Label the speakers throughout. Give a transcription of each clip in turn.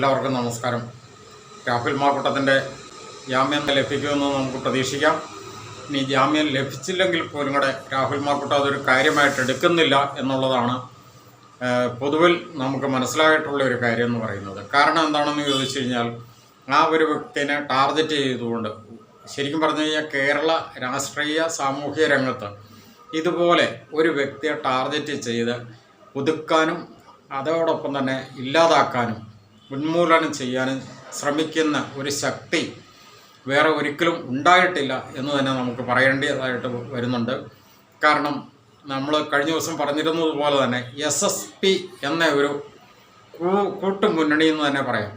Speaker 1: എല്ലാവർക്കും നമസ്കാരം. രാഹുൽ മാക്കൂട്ടത്തിന്റെ ജാമ്യം ലഭിക്കുമെന്ന് നമുക്ക് പ്രതീക്ഷിക്കാം. ഇനി ജാമ്യം ലഭിച്ചില്ലെങ്കിൽ പോലും കൂടെ രാഹുൽ മാക്കൂട്ടം അതൊരു കാര്യമായിട്ട് എടുക്കുന്നില്ല എന്നുള്ളതാണ് പൊതുവിൽ നമുക്ക് മനസ്സിലായിട്ടുള്ള ഒരു കാര്യം എന്ന് പറയുന്നത്. കാരണം എന്താണെന്ന് ചോദിച്ചു കഴിഞ്ഞാൽ ആ ഒരു വ്യക്തിനെ ടാർഗറ്റ് ചെയ്തുകൊണ്ട് ശരിക്കും പറഞ്ഞു കഴിഞ്ഞാൽ കേരള രാഷ്ട്രീയ സാമൂഹിക രംഗത്ത് ഇതുപോലെ ഒരു വ്യക്തിയെ ടാർഗറ്റ് ചെയ്ത് ഒതുക്കാനും അതോടൊപ്പം തന്നെ ഇല്ലാതാക്കാനും ഉന്മൂലനം ചെയ്യാനും ശ്രമിക്കുന്ന ഒരു ശക്തി വേറെ ഒരിക്കലും ഉണ്ടായിട്ടില്ല എന്ന് തന്നെ നമുക്ക് പറയേണ്ടതായിട്ട് വരുന്നുണ്ട്. കാരണം നമ്മൾ കഴിഞ്ഞ ദിവസം പറഞ്ഞിരുന്നത് പോലെ തന്നെ എസ് എസ് പി എന്ന ഒരു കൂട്ടുമുന്നണി എന്ന് തന്നെ പറയാം.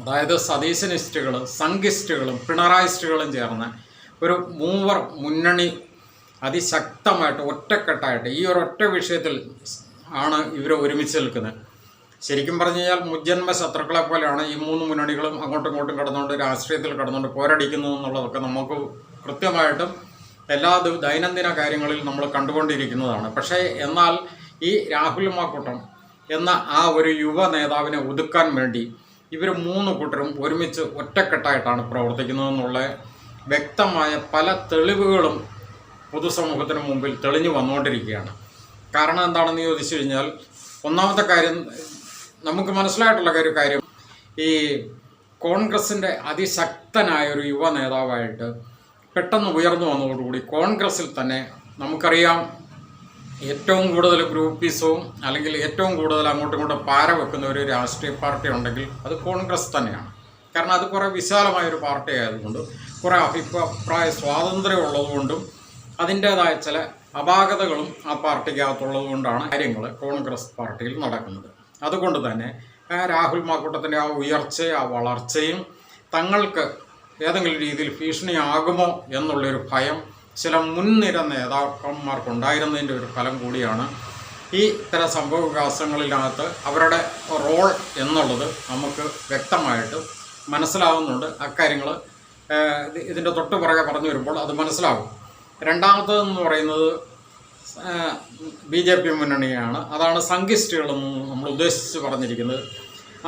Speaker 1: അതായത് സതീശനിസ്റ്റുകൾ സംഘിസ്റ്റുകളും പിണറായിസ്റ്റുകളും ചേർന്ന് ഒരു മൂവർ മുന്നണി അതിശക്തമായിട്ട് ഒറ്റക്കെട്ടായിട്ട് ഈ ഒരു ഒറ്റ വിഷയത്തിൽ ആണ് ഇവർ ഒരുമിച്ച് നിൽക്കുന്നത്. ശരിക്കും പറഞ്ഞു കഴിഞ്ഞാൽ മുജ്ജന്മ ശത്രുക്കളെ പോലെയാണ് ഈ മൂന്ന് മുന്നണികളും അങ്ങോട്ടും ഇങ്ങോട്ടും കടന്നുകൊണ്ട് രാഷ്ട്രീയത്തിൽ കടന്നുകൊണ്ട് പോരടിക്കുന്നു എന്നുള്ളതൊക്കെ നമുക്ക് കൃത്യമായിട്ടും എല്ലാ ദൈനംദിന കാര്യങ്ങളിൽ നമ്മൾ കണ്ടുകൊണ്ടിരിക്കുന്നതാണ്. പക്ഷേ എന്നാൽ ഈ രാഹുൽ മാക്കൂട്ടം എന്ന ആ ഒരു യുവ നേതാവിനെ ഒതുക്കാൻ വേണ്ടി ഇവർ മൂന്ന് കൂട്ടരും ഒരുമിച്ച് ഒറ്റക്കെട്ടായിട്ടാണ് പ്രവർത്തിക്കുന്നതെന്നുള്ള വ്യക്തമായ പല തെളിവുകളും പൊതുസമൂഹത്തിന് മുമ്പിൽ തെളിഞ്ഞു വന്നുകൊണ്ടിരിക്കുകയാണ്. കാരണം എന്താണെന്ന് ചോദിച്ചു കഴിഞ്ഞാൽ ഒന്നാമത്തെ കാര്യം നമുക്ക് മനസ്സിലായിട്ടുള്ള ഒരു കാര്യം. ഈ കോൺഗ്രസിന്റെ അതിശക്തനായ ഒരു യുവ നേതാവായിട്ട് പെട്ടെന്ന് ഉയർന്നു വന്നതോടുകൂടി കോൺഗ്രസിൽ തന്നെ നമുക്കറിയാം ഏറ്റവും കൂടുതൽ ഗ്രൂപ്പീസവും അല്ലെങ്കിൽ ഏറ്റവും കൂടുതൽ അങ്ങോട്ടും ഇങ്ങോട്ടും പാര വെക്കുന്ന ഒരു രാഷ്ട്രീയ പാർട്ടി ഉണ്ടെങ്കിൽ അത് കോൺഗ്രസ് തന്നെയാണ്. കാരണം അത് കുറേ വിശാലമായൊരു പാർട്ടി ആയതുകൊണ്ട് കുറേ അഭിപ്രായ സ്വാതന്ത്ര്യം ഉള്ളതുകൊണ്ടും അതിന്റേതായ ചില അപാകതകളും ആ പാർട്ടിക്കകത്തുള്ളത് കൊണ്ടാണ് കാര്യങ്ങൾ കോൺഗ്രസ് പാർട്ടിയിൽ നടക്കുന്നത്. അതുകൊണ്ട് തന്നെ രാഹുൽ മാക്കൂട്ടത്തിന്റെ ആ ഉയർച്ച ആ വളർച്ചയും തങ്ങൾക്ക് ഏതെങ്കിലും രീതിയിൽ ഭീഷണിയാകുമോ എന്നുള്ളൊരു ഭയം ചില മുൻനിര നേതാക്കന്മാർക്കുണ്ടായിരുന്നതിന്റെ ഒരു ഫലം കൂടിയാണ് ഈ ഇത്തരം സംഭവ വികാസങ്ങളിനകത്ത് അവരുടെ റോൾ എന്നുള്ളത് നമുക്ക് വ്യക്തമായിട്ട് മനസ്സിലാവുന്നുണ്ട്. അക്കാര്യങ്ങൾ ഇതിന്റെ തൊട്ട് പുറകെ പറഞ്ഞു വരുമ്പോൾ അത് മനസ്സിലാകും രണ്ടാമത്തതെന്ന് പറയുന്നത് ബി ജെ പി മുന്നണിയാണ്. അതാണ് സംഘിസ്റ്റുകളെന്ന് നമ്മൾ ഉദ്ദേശിച്ച് പറഞ്ഞിരിക്കുന്നത്.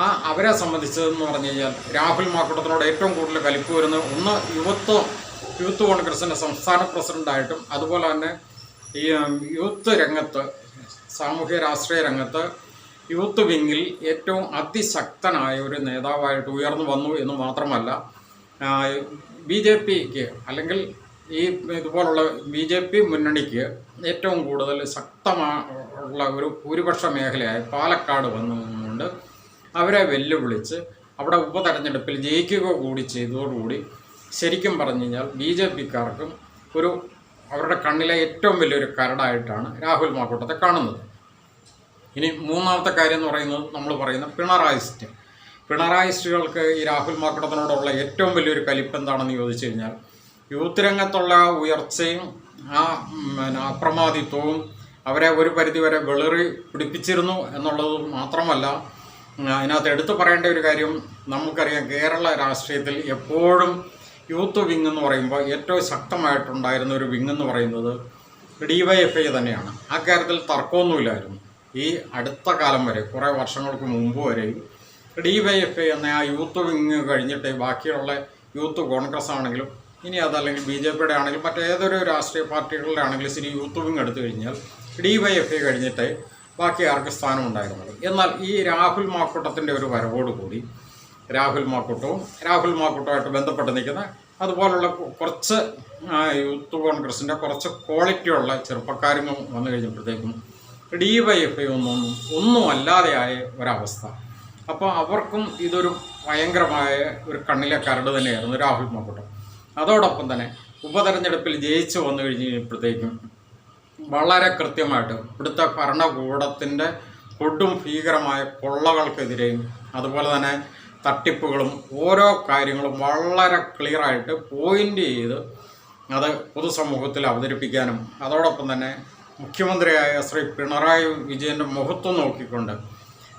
Speaker 1: ആ അവരെ സംബന്ധിച്ചതെന്ന് പറഞ്ഞു കഴിഞ്ഞാൽ രാഹുൽ മാക്കൂട്ടത്തിനോട് ഏറ്റവും കൂടുതൽ കലിപ്പ് വരുന്ന ഒന്ന് യുവത്വം യൂത്ത് കോൺഗ്രസിന്റെ സംസ്ഥാന പ്രസിഡന്റായിട്ടും അതുപോലെ തന്നെ ഈ യൂത്ത് രംഗത്ത് സാമൂഹ്യ രാഷ്ട്രീയ രംഗത്ത് യൂത്ത് വിങ്ങിൽ ഏറ്റവും അതിശക്തനായ ഒരു നേതാവായിട്ട് ഉയർന്നു വന്നു എന്ന് മാത്രമല്ല ബി ജെ പിക്ക് അല്ലെങ്കിൽ ഈ ഇതുപോലുള്ള ബി ജെ പി മുന്നണിക്ക് ഏറ്റവും കൂടുതൽ ശക്തമായുള്ള ഒരു ഭൂരിപക്ഷ മേഖലയായ പാലക്കാട് വന്നുകൊണ്ട് അവരെ വെല്ലുവിളിച്ച് അവിടെ ഉപതെരഞ്ഞെടുപ്പിൽ ജയിക്കുക കൂടി ചെയ്തതോടുകൂടി ശരിക്കും പറഞ്ഞു കഴിഞ്ഞാൽ ബി ജെ പിക്കാർക്കും ഒരു അവരുടെ കണ്ണിലെ ഏറ്റവും വലിയൊരു കരടായിട്ടാണ് രാഹുൽ മാക്കൂട്ടത്തെ കാണുന്നത്. ഇനി മൂന്നാമത്തെ കാര്യം എന്ന് പറയുന്നത് നമ്മൾ പറയുന്ന പിണറായിസ്റ്റ് പിണറായിസ്റ്റുകൾക്ക് ഈ രാഹുൽ മാക്കൂട്ടത്തിനോടുള്ള ഏറ്റവും വലിയൊരു കലിപ്പ് എന്താണെന്ന് ചോദിച്ചു കഴിഞ്ഞാൽ യൂത്ത് രംഗത്തുള്ള ഉയർച്ചയും ആ പിന്നെ അപ്രമാദിത്വവും അവരെ ഒരു പരിധിവരെ വെളിറി പിടിപ്പിച്ചിരുന്നു എന്നുള്ളത് മാത്രമല്ല അതിനകത്ത് എടുത്തു പറയേണ്ട ഒരു കാര്യം നമുക്കറിയാം കേരള രാഷ്ട്രീയത്തിൽ എപ്പോഴും യൂത്ത് വിങ് എന്ന് പറയുമ്പോൾ ഏറ്റവും ശക്തമായിട്ടുണ്ടായിരുന്ന ഒരു വിങ് എന്ന് പറയുന്നത് ഡി വൈ എഫ് ഐ തന്നെയാണ്. ആ കാര്യത്തിൽ തർക്കമൊന്നുമില്ലായിരുന്നു. ഈ അടുത്ത കാലം വരെ കുറേ വർഷങ്ങൾക്ക് മുമ്പ് വരെയും ഡി വൈ എഫ് ഐ എന്ന ആ യൂത്ത് വിങ് കഴിഞ്ഞിട്ട് ബാക്കിയുള്ള യൂത്ത് കോൺഗ്രസ് ആണെങ്കിലും ഇനി അതല്ലെങ്കിൽ ബി ജെ പിയുടെ ആണെങ്കിലും മറ്റേതൊരു രാഷ്ട്രീയ പാർട്ടികളുടെ ആണെങ്കിലും ശരി യൂത്ത് വിങ് എടുത്തു കഴിഞ്ഞാൽ ഡി വൈ എഫ് ഐ കഴിഞ്ഞിട്ട് ബാക്കി ആർക്ക് സ്ഥാനം ഉണ്ടായിരുന്നത് എന്നാൽ ഈ രാഹുൽ മാക്കൂട്ടത്തിന്റെ ഒരു വരവോടുകൂടി രാഹുൽ മാക്കൂട്ടവും രാഹുൽ മാക്കൂട്ടവുമായിട്ട് ബന്ധപ്പെട്ട് നിൽക്കുന്ന അതുപോലുള്ള കുറച്ച് യൂത്ത് കോൺഗ്രസിന്റെ കുറച്ച് ക്വാളിറ്റിയുള്ള ചെറുപ്പക്കാരും വന്നു കഴിഞ്ഞപ്പോഴത്തേക്കും ഡി വൈ എഫ് ഐ ഒന്നും ഒന്നും അല്ലാതെയായ ഒരവസ്ഥ. അപ്പോൾ അവർക്കും ഇതൊരു ഭയങ്കരമായ ഒരു കണ്ണിലെ കരട് തന്നെയായിരുന്നു രാഹുൽ മാക്കൂട്ടം. അതോടൊപ്പം തന്നെ ഉപതെരഞ്ഞെടുപ്പിൽ ജയിച്ചു വന്നു കഴിഞ്ഞ് കഴിഞ്ഞപ്പോഴത്തേക്കും വളരെ കൃത്യമായിട്ട് ഇവിടുത്തെ ഭരണകൂടത്തിന്റെ കൊടും ഭീകരമായ കൊള്ളകൾക്കെതിരെയും അതുപോലെ തന്നെ തട്ടിപ്പുകളും ഓരോ കാര്യങ്ങളും വളരെ ക്ലിയറായിട്ട് പോയിന്റ് ചെയ്ത് അത് പൊതുസമൂഹത്തിൽ അവതരിപ്പിക്കാനും അതോടൊപ്പം തന്നെ മുഖ്യമന്ത്രിയായ ശ്രീ പിണറായി വിജയന്റെ മുഖത്വം നോക്കിക്കൊണ്ട്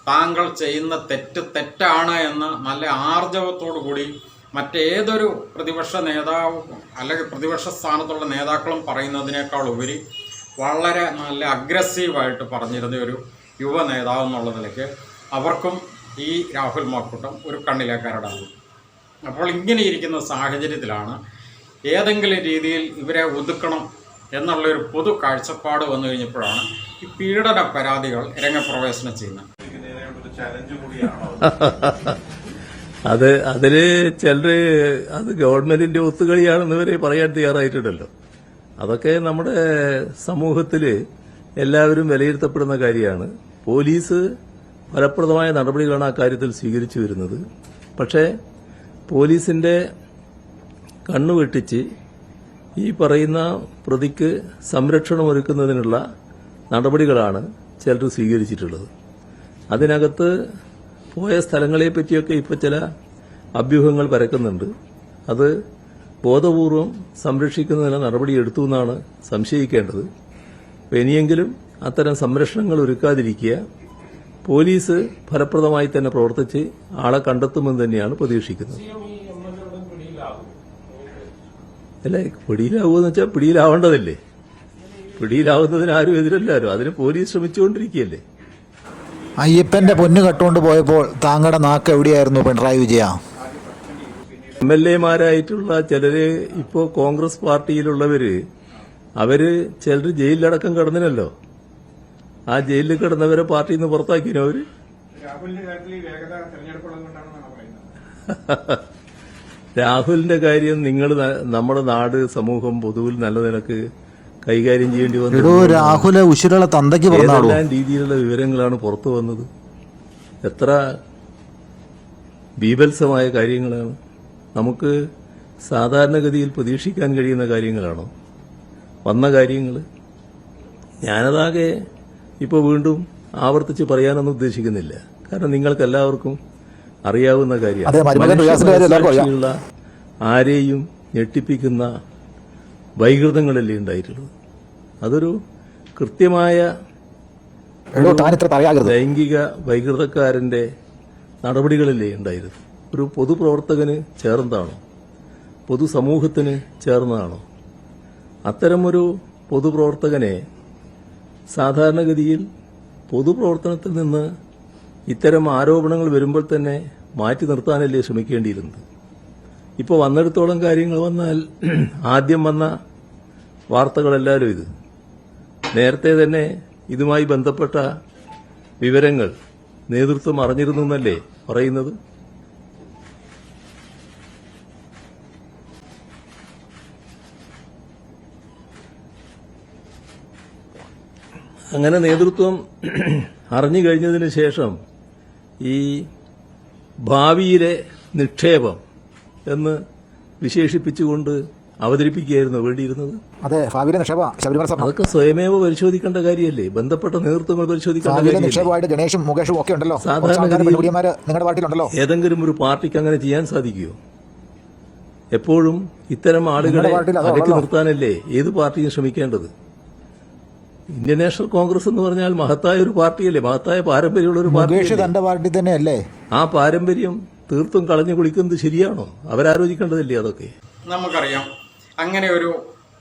Speaker 1: താങ്കൾ ചെയ്യുന്ന തെറ്റ് തെറ്റാണ് എന്ന് നല്ല ആർജവത്തോടു കൂടി മറ്റേതൊരു പ്രതിപക്ഷ നേതാവും അല്ലെങ്കിൽ പ്രതിപക്ഷ സ്ഥാനത്തുള്ള നേതാക്കളും പറയുന്നതിനേക്കാൾ ഉപരി വളരെ നല്ല അഗ്രസീവായിട്ട് പറഞ്ഞിരുന്ന ഒരു യുവ നേതാവ് എന്നുള്ള നിലയ്ക്ക് അവർക്കും ഈ രാഹുൽ മാക്കൂട്ടം ഒരു കണ്ണിലെ കരടാകും അപ്പോൾ ഇങ്ങനെ ഇരിക്കുന്ന സാഹചര്യത്തിലാണ് ഏതെങ്കിലും രീതിയിൽ ഇവരെ ഒതുക്കണം എന്നുള്ളൊരു പൊതു കാഴ്ചപ്പാട് വന്നു കഴിഞ്ഞപ്പോഴാണ് ഈ പീഡന പരാതികൾ രംഗപ്രവേശനം ചെയ്യുന്നത്.
Speaker 2: ഒരു ചലഞ്ച് കൂടിയാണോ?
Speaker 3: അത് അതിൽ ചിലര് അത് ഗവൺമെന്റിന്റെ ഒത്തുകളിയാണെന്ന് വരെ പറയാൻ തയ്യാറായിട്ടുണ്ടല്ലോ. അതൊക്കെ നമ്മുടെ സമൂഹത്തിൽ എല്ലാവരും വിലയിരുത്തപ്പെടുന്ന കാര്യമാണ്. പോലീസ് ഫലപ്രദമായ നടപടികളാണ് ആ കാര്യത്തിൽ സ്വീകരിച്ചു വരുന്നത്. പക്ഷേ പോലീസിന്റെ കണ്ണുവെട്ടിച്ച് ഈ പറയുന്ന പ്രതിക്ക് സംരക്ഷണം സംരക്ഷണമൊരുക്കുന്നതിനുള്ള നടപടികളാണ് ചിലർ സ്വീകരിച്ചിട്ടുള്ളത്. അതിനകത്ത് പോയ സ്ഥലങ്ങളെ പറ്റിയൊക്കെ ഇപ്പോൾ ചില അഭ്യൂഹങ്ങൾ പരക്കുന്നുണ്ട്. അത് ബോധപൂർവം സംരക്ഷിക്കുന്നതിന് നടപടിയെടുത്തു എന്നാണ് സംശയിക്കേണ്ടത്. ഇനിയെങ്കിലും അത്തരം സംരക്ഷണങ്ങൾ ഒരുക്കാതിരിക്കുക. പോലീസ് ഫലപ്രദമായി തന്നെ പ്രവർത്തിച്ച് ആളെ കണ്ടെത്തുമെന്ന് തന്നെയാണ് പ്രതീക്ഷിക്കുന്നത്. അല്ല പിടിയിലാവുമെന്ന് വെച്ചാൽ പിടിയിലാവേണ്ടതല്ലേ? പിടിയിലാവുന്നതിന് ആരും എതിരല്ലാരും. അതിന് പോലീസ് ശ്രമിച്ചുകൊണ്ടിരിക്കുകയല്ലേ?
Speaker 4: അയ്യപ്പന്റെ പൊന്നു കട്ടുകൊണ്ട് പോയപ്പോൾ താങ്കളുടെ നാക്ക് എവിടെയായിരുന്നു പിണറായി വിജയ?
Speaker 3: എം എൽ എമാരായിട്ടുള്ള ചിലര് ഇപ്പോ കോൺഗ്രസ് പാർട്ടിയിലുള്ളവര് അവർ ചിലര് ജയിലിലടക്കം കിടന്നിനല്ലോ ആ ജയിലിൽ കിടന്നവരെ പാർട്ടിയിൽ നിന്ന് പുറത്താക്കിനോ അവർ?
Speaker 2: രാഹുലിന്റെ
Speaker 3: കാര്യം നിങ്ങൾ നമ്മുടെ നാട് സമൂഹം പൊതുവിൽ നല്ല നിലയ്ക്ക് കൈകാര്യം ചെയ്യേണ്ടി
Speaker 4: വന്നത്
Speaker 3: വന്നു
Speaker 4: രാഹുൽ ഉശിരുള്ള തന്തയ്ക്ക്
Speaker 3: ഏതെല്ലാം രീതിയിലുള്ള വിവരങ്ങളാണ് പുറത്തു വന്നത്? എത്ര ബീഭത്സമായ കാര്യങ്ങളാണ്? നമുക്ക് സാധാരണഗതിയിൽ പ്രതീക്ഷിക്കാൻ കഴിയുന്ന കാര്യങ്ങളാണോ? വന്ന കാര്യങ്ങൾ ഞാനതാകെ ഇപ്പോൾ വീണ്ടും ആവർത്തിച്ച് പറയാനൊന്നും ഉദ്ദേശിക്കുന്നില്ല. കാരണം നിങ്ങൾക്ക് എല്ലാവർക്കും അറിയാവുന്ന കാര്യമാണ്. ആരെയും ഞെട്ടിപ്പിക്കുന്ന വൈകൃതങ്ങളല്ലേ ഉണ്ടായിട്ടുള്ളത് അതൊരു കൃത്യമായ ലൈംഗിക വൈകൃതക്കാരന്റെ നടപടികളല്ലേ ഉണ്ടായിരുന്നു. ഒരു പൊതുപ്രവർത്തകന് ചേർന്നതാണോ? പൊതുസമൂഹത്തിന് ചേർന്നതാണോ? അത്തരമൊരു പൊതുപ്രവർത്തകനെ സാധാരണഗതിയിൽ പൊതുപ്രവർത്തനത്തിൽ നിന്ന് ഇത്തരം ആരോപണങ്ങൾ വരുമ്പോൾ തന്നെ മാറ്റി നിർത്താനല്ലേ ശ്രമിക്കേണ്ടിയിരുന്നത്? ഇപ്പോൾ വന്നിടത്തോളം കാര്യങ്ങൾ വന്നാൽ ആദ്യം വന്ന വാർത്തകളെല്ലാവരും ഇത്. നേരത്തെ തന്നെ ഇതുമായി ബന്ധപ്പെട്ട വിവരങ്ങൾ നേതൃത്വം അറിഞ്ഞിരുന്നു എന്നല്ലേ പറയുന്നത്? അങ്ങനെ നേതൃത്വം അറിഞ്ഞു കഴിഞ്ഞതിന് ശേഷം ഈ ഭാവിയിലെ നിക്ഷേപം എന്ന് വിശേഷിപ്പിച്ചുകൊണ്ട് അവതരിപ്പിക്കുകയായിരുന്നു വേണ്ടിയിരുന്നത്
Speaker 4: അതെ ഭാവിയിലെ നിക്ഷേപ ശബരിമല സ്വർണം
Speaker 3: അതൊക്കെ സ്വയമേവ പരിശോധിക്കേണ്ട കാര്യമല്ലേ? ബന്ധപ്പെട്ട നേതൃത്വങ്ങൾ പരിശോധിക്കേണ്ട
Speaker 4: ഭാവിയിലെ
Speaker 3: കാര്യമല്ലേ?
Speaker 4: നിക്ഷേപമായിട്ട് ഗണേഷും മുകേഷും ഒക്കെ ഉണ്ടല്ലോ. നിങ്ങളുടെ പാർട്ടിയിലുണ്ടല്ലോ
Speaker 3: ഏതെങ്കിലും ഒരു പാർട്ടിക്ക് അങ്ങനെ ചെയ്യാൻ സാധിക്കുമോ എപ്പോഴും ഇത്തരം ആളുകളെ
Speaker 4: ഉള്ളോ?
Speaker 3: നിർത്താനല്ലേ ഏത് പാർട്ടിയും ശ്രമിക്കേണ്ടത്? ഇന്ത്യൻ നാഷണൽ കോൺഗ്രസ് എന്ന് പറഞ്ഞാൽ മഹത്തായ ഒരു പാർട്ടിയല്ലേ? മഹത്തായ പാരമ്പര്യമുള്ള ഒരു പാർട്ടി
Speaker 4: തന്റെ പാർട്ടി തന്നെയല്ലേ?
Speaker 3: ആ പാരമ്പര്യം തീർത്തും കളഞ്ഞു കുളിക്കുന്നത് ശരിയാണോ? അവരാലോചിക്കേണ്ടതല്ലേ അതൊക്കെ?
Speaker 1: നമുക്കറിയാം. അങ്ങനെ ഒരു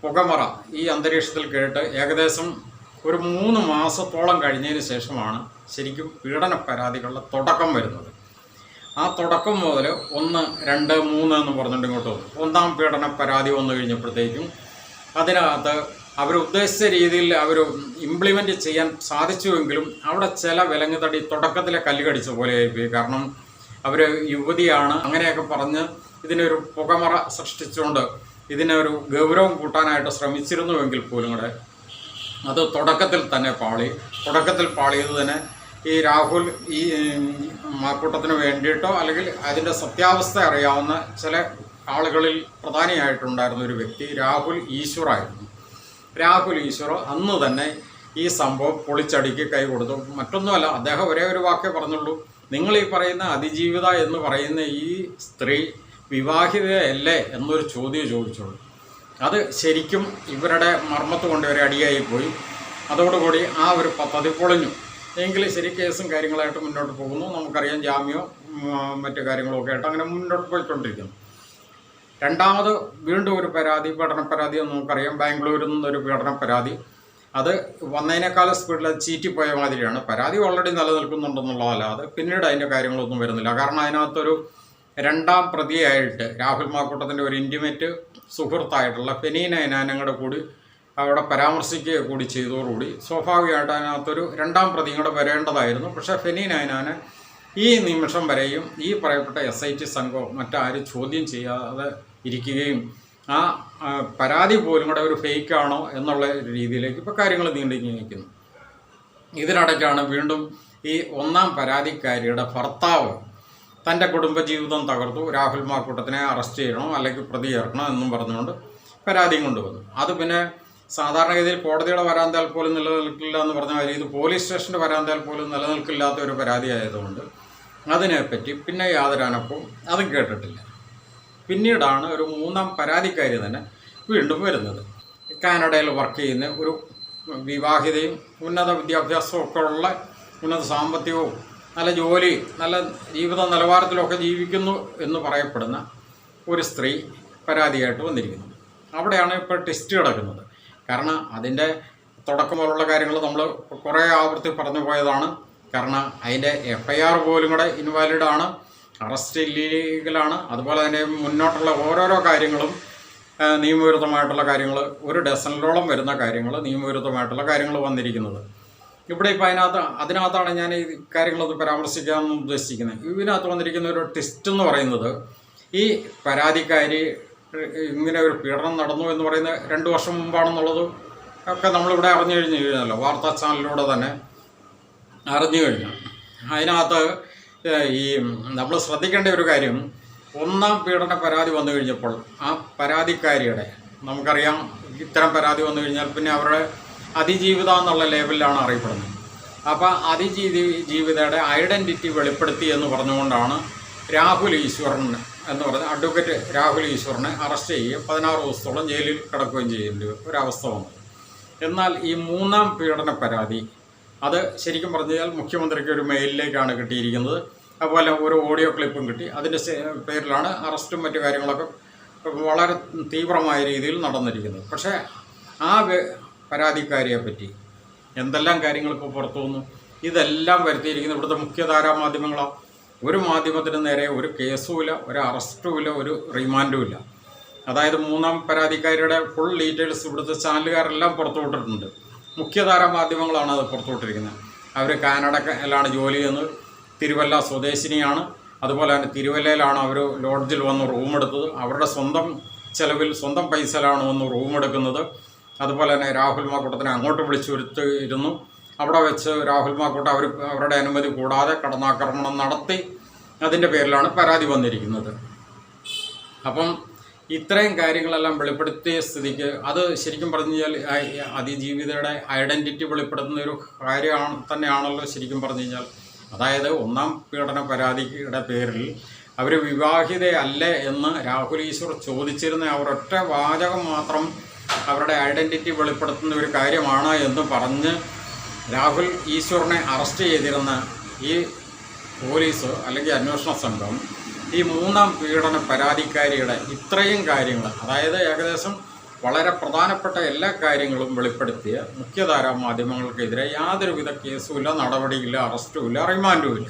Speaker 1: പുകമറ ഈ അന്തരീക്ഷത്തിൽ കേട്ട് ഏകദേശം ഒരു മൂന്ന് മാസത്തോളം കഴിഞ്ഞതിന് ശേഷമാണ് ശരിക്കും പീഡന പരാതികളുടെ തുടക്കം വരുന്നത്. ആ തുടക്കം മുതൽ ഒന്ന് രണ്ട് മൂന്ന് എന്ന് പറഞ്ഞിട്ട് ഇങ്ങോട്ട് വന്നു. ഒന്നാം പീഡന പരാതി വന്നു കഴിഞ്ഞപ്പോഴത്തേക്കും അതിനകത്ത് അവരുദ്ദേശിച്ച രീതിയിൽ അവർ ഇംപ്ലിമെന്റ് ചെയ്യാൻ സാധിച്ചുവെങ്കിലും അവിടെ ചില വിലങ്ങുതടി തുടക്കത്തിലെ കല്ലുകടിച്ച പോലെ ആയിപ്പോയി കാരണം അവർ യുവതിയാണ്. അങ്ങനെയൊക്കെ പറഞ്ഞ് ഇതിനൊരു പുകമറ സൃഷ്ടിച്ചുകൊണ്ട് ഇതിനൊരു ഗൗരവം കൂട്ടാനായിട്ട് ശ്രമിച്ചിരുന്നുവെങ്കിൽ പോലും കൂടെ അത് തുടക്കത്തിൽ തന്നെ പാളി. തുടക്കത്തിൽ പാളിയത് തന്നെ ഈ രാഹുൽ ഈ മാക്കൂട്ടത്തിന് വേണ്ടിയിട്ടോ അല്ലെങ്കിൽ അതിന്റെ സത്യാവസ്ഥ അറിയാവുന്ന ചില ആളുകളിൽ പ്രധാനിയായിട്ടുണ്ടായിരുന്ന ഒരു വ്യക്തി രാഹുൽ ഈശ്വറായിരുന്നു. രാഹുൽ ഈശ്വർ അന്ന് തന്നെ ഈ സംഭവം പൊളിച്ചടിക്ക് കൈ കൊടുത്തു. മറ്റൊന്നുമല്ല അദ്ദേഹം ഒരേ ഒരു വാക്കേ പറഞ്ഞുള്ളൂ. നിങ്ങൾ ഈ പറയുന്ന അതിജീവിത എന്ന് പറയുന്ന ഈ സ്ത്രീ വിവാഹിതയല്ലേ എന്നൊരു ചോദ്യം ചോദിച്ചുള്ളൂ അത് ശരിക്കും ഇവരുടെ മർമ്മത്ത് കൊണ്ട് ഒരു അടിയായി പോയി. അതോടുകൂടി ആ ഒരു പദ്ധതി പൊളിഞ്ഞു. എങ്കിൽ ശരി കേസും കാര്യങ്ങളായിട്ട് മുന്നോട്ട് പോകുന്നു. നമുക്കറിയാം ജാമ്യമോ ഉം, മറ്റു കാര്യങ്ങളോ ഒക്കെ ആയിട്ട് അങ്ങനെ മുന്നോട്ട് പോയിക്കൊണ്ടിരിക്കുന്നു. രണ്ടാമത് വീണ്ടും ഒരു പരാതി പഠന പരാതി നമുക്കറിയാം. ബാംഗ്ലൂരിൽ നിന്നൊരു പഠന പരാതി അത് വന്നതിനേക്കാളും സ്പീഡിൽ അത് ചീറ്റിപ്പോയ മാതിരിയാണ്. പരാതി ഓൾറെഡി നിലനിൽക്കുന്നുണ്ടെന്നുള്ളതല്ലാതെ പിന്നീട് അതിന്റെ കാര്യങ്ങളൊന്നും വരുന്നില്ല. കാരണം അതിനകത്തൊരു രണ്ടാം പ്രതിയായിട്ട് രാഹുൽ മാക്കൂട്ടത്തിന്റെ ഒരു ഇന്റിമേറ്റ് സുഹൃത്തായിട്ടുള്ള ഫെനീന ഇനാനങ്ങളുടെ കൂടി അവിടെ പരാമർശിക്കുക കൂടി ചെയ്തതോടുകൂടി സ്വാഭാവികമായിട്ട് അതിനകത്തൊരു രണ്ടാം പ്രതി കൂടെ വരേണ്ടതായിരുന്നു. പക്ഷേ ഫെനീൻ അയനാനെ ഈ നിമിഷം വരെയും ഈ പറയപ്പെട്ട എസ് ഐ ടി സംഘവും മറ്റാരും ചോദ്യം ചെയ്യാതെ ഇരിക്കുകയും ആ പരാതി പോലും കൂടെ ഒരു ഫേക്ക് ആണോ എന്നുള്ള രീതിയിലേക്ക് ഇപ്പോൾ കാര്യങ്ങൾ നീണ്ടു നിൽക്കുന്നു ഇതിനിടയ്ക്കാണ് വീണ്ടും ഈ ഒന്നാം പരാതിക്കാരിയുടെ ഭർത്താവ് തന്റെ കുടുംബജീവിതം തകർത്തു. രാഹുൽ മാക്കൂട്ടത്തിനെ അറസ്റ്റ് ചെയ്യണം അല്ലെങ്കിൽ പ്രതി ചേർക്കണം എന്നും പറഞ്ഞുകൊണ്ട് പരാതിയും കൊണ്ടുവന്നു. അത് പിന്നെ സാധാരണഗതിയിൽ കോടതിയുടെ വരാന്തയിൽ പോലും നിലനിൽക്കില്ല എന്ന് പറഞ്ഞ കാര്യം ഇത് പോലീസ് സ്റ്റേഷന്റെ വരാന്തയിൽ പോലും നിലനിൽക്കില്ലാത്ത ഒരു പരാതി ആയതുകൊണ്ട് അതിനെപ്പറ്റി പിന്നെ യാതൊരു അതും കേട്ടിട്ടില്ല. പിന്നീടാണ് ഒരു മൂന്നാം പരാതിക്കാരി തന്നെ വീണ്ടും വരുന്നത്. കാനഡയിൽ വർക്ക് ചെയ്യുന്ന ഒരു വിവാഹിതയും ഉന്നത വിദ്യാഭ്യാസവും ഒക്കെ ഉള്ള ഉന്നത സാമ്പത്തികവും നല്ല ജോലി നല്ല ജീവിത നിലവാരത്തിലൊക്കെ ജീവിക്കുന്നു എന്ന് പറയപ്പെടുന്ന ഒരു സ്ത്രീ പരാതിയായിട്ട് വന്നിരിക്കുന്നു. അവിടെയാണ് ഇപ്പോൾ ടെസ്റ്റ് കിടക്കുന്നത്. കാരണം അതിന്റെ തുടക്കം പോലുള്ള കാര്യങ്ങൾ നമ്മൾ കുറേ ആവർത്തി പറഞ്ഞു പോയതാണ്. കാരണം അതിന്റെ എഫ് ഐ ആർ പോലും കൂടെ ഇൻവാലിഡ് ആണ്. അറസ്റ്റ് ഇല്ലീഗലാണ് അതുപോലെ തന്നെ മുന്നോട്ടുള്ള ഓരോരോ കാര്യങ്ങളും നിയമവിരുദ്ധമായിട്ടുള്ള കാര്യങ്ങൾ ഒരു ഡസനിലോളം വരുന്ന കാര്യങ്ങൾ നിയമവിരുദ്ധമായിട്ടുള്ള കാര്യങ്ങൾ വന്നിരിക്കുന്നത്. ഇവിടെ ഇപ്പോൾ അതിനകത്ത് അതിനകത്താണ് ഞാൻ ഈ കാര്യങ്ങളത് പരാമർശിക്കാമെന്ന് ഉദ്ദേശിക്കുന്നത്. ഇതിനകത്ത് വന്നിരിക്കുന്ന ഒരു ടെസ്റ്റ് എന്ന് പറയുന്നത് ഈ പരാതിക്കാരി ഇങ്ങനെ ഒരു പീഡനം നടന്നു എന്ന് പറയുന്നത് രണ്ട് വർഷം മുമ്പാണെന്നുള്ളത് ഒക്കെ നമ്മളിവിടെ അറിഞ്ഞു കഴിഞ്ഞു കഴിഞ്ഞല്ലോ. വാർത്താ ചാനലിലൂടെ തന്നെ അറിഞ്ഞു കഴിഞ്ഞു. അതിനകത്ത് ഈ നമ്മൾ ശ്രദ്ധിക്കേണ്ട ഒരു കാര്യം ഒന്നാം പീഡന പരാതി വന്നു കഴിഞ്ഞപ്പോൾ ആ പരാതിക്കാരിയുടെ നമുക്കറിയാം ഇത്തരം പരാതി വന്നു കഴിഞ്ഞാൽ പിന്നെ അവരുടെ അതിജീവിത എന്നുള്ള ലേബലിലാണ് അറിയപ്പെടുന്നത്. അപ്പോൾ അതിജീവി ജീവിതയുടെ ഐഡന്റിറ്റി വെളിപ്പെടുത്തി എന്ന് പറഞ്ഞുകൊണ്ടാണ് രാഹുൽ ഈശ്വരൻ എന്ന് പറഞ്ഞ അഡ്വക്കേറ്റ് രാഹുൽ ഈശ്വറിനെ അറസ്റ്റ് ചെയ്യുകയും പതിനാറ് ദിവസത്തോളം ജയിലിൽ കിടക്കുകയും ചെയ്യേണ്ട ഒരവസ്ഥ വന്നു. എന്നാൽ ഈ മൂന്നാം പീഡന പരാതി അത് ശരിക്കും പറഞ്ഞു കഴിഞ്ഞാൽ മുഖ്യമന്ത്രിക്ക് ഒരു മെയിലിലേക്കാണ് കിട്ടിയിരിക്കുന്നത്. അതുപോലെ ഒരു ഓഡിയോ ക്ലിപ്പും കിട്ടി. അതിന്റെ പേരിലാണ് അറസ്റ്റും മറ്റു കാര്യങ്ങളൊക്കെ വളരെ തീവ്രമായ രീതിയിൽ നടന്നിരിക്കുന്നത്. പക്ഷേ ആ പരാതിക്കാരിയെ പറ്റി എന്തെല്ലാം കാര്യങ്ങൾ ഇപ്പോൾ പുറത്തു വന്നു? ഇതെല്ലാം വരുത്തിയിരിക്കുന്നത് ഇവിടുത്തെ മുഖ്യധാരാ മാധ്യമങ്ങളോ. ഒരു മാധ്യമത്തിന് നേരെ ഒരു കേസുമില്ല ഒരു അറസ്റ്റുമില്ല ഒരു റിമാൻഡും ഇല്ല അതായത് മൂന്നാം പരാതിക്കാരിയുടെ ഫുൾ ഡീറ്റെയിൽസ് ഇവിടുത്തെ ചാനലുകാരെല്ലാം പുറത്തുവിട്ടിട്ടുണ്ട്. മുഖ്യധാര മാധ്യമങ്ങളാണ് അത് പുറത്തുവിട്ടിരിക്കുന്നത്. അവർ കാനഡയിലാണ് ജോലി ചെയ്യുന്നത്. തിരുവല്ല സ്വദേശിനിയാണ്. അതുപോലെ തന്നെ തിരുവല്ലയിലാണ് അവർ ലോഡ്ജിൽ വന്ന് റൂം എടുത്തത്. അവരുടെ സ്വന്തം ചിലവിൽ സ്വന്തം പൈസയിലാണ് വന്ന് റൂം എടുക്കുന്നത്. അതുപോലെ തന്നെ രാഹുൽ മാക്കൂട്ടത്തിനെ അങ്ങോട്ട് വിളിച്ചു വരുത്തിയിരുന്നു അവിടെ വെച്ച് രാഹുൽ മാക്കൂട്ട അവർ അവരുടെ അനുമതി കൂടാതെ കടന്നാക്രമണം നടത്തി അതിന്റെ പേരിലാണ് പരാതി വന്നിരിക്കുന്നത്. അപ്പം ഇത്രയും കാര്യങ്ങളെല്ലാം വെളിപ്പെടുത്തിയ സ്ഥിതിക്ക് അത് ശരിക്കും പറഞ്ഞു കഴിഞ്ഞാൽ അതിജീവിതയുടെ ഐഡന്റിറ്റി വെളിപ്പെടുത്തുന്ന ഒരു കാര്യമാണ് തന്നെയാണല്ലോ ശരിക്കും പറഞ്ഞു കഴിഞ്ഞാൽ. അതായത് ഒന്നാം പീഡന പരാതിയുടെ പേരിൽ അവർ വിവാഹിതയല്ലേ എന്ന് രാഹുൽ ഈശ്വർ ചോദിച്ചിരുന്ന ആ ഒരൊറ്റ വാചകം മാത്രം അവരുടെ ഐഡന്റിറ്റി വെളിപ്പെടുത്തുന്ന ഒരു കാര്യമാണ് എന്ന് പറഞ്ഞ് രാഹുൽ ഈശ്വറിനെ അറസ്റ്റ് ചെയ്തിരുന്ന ഈ പോലീസ് അല്ലെങ്കിൽ അന്വേഷണ സംഘം ഈ മൂന്നാം പീഡന പരാതിക്കാരിയുടെ ഇത്രയും കാര്യങ്ങൾ അതായത് ഏകദേശം വളരെ പ്രധാനപ്പെട്ട എല്ലാ കാര്യങ്ങളും വെളിപ്പെടുത്തിയ മുഖ്യധാര മാധ്യമങ്ങൾക്കെതിരെ യാതൊരുവിധ കേസുമില്ല നടപടിയില്ല അറസ്റ്റുമില്ല റിമാൻഡും ഇല്ല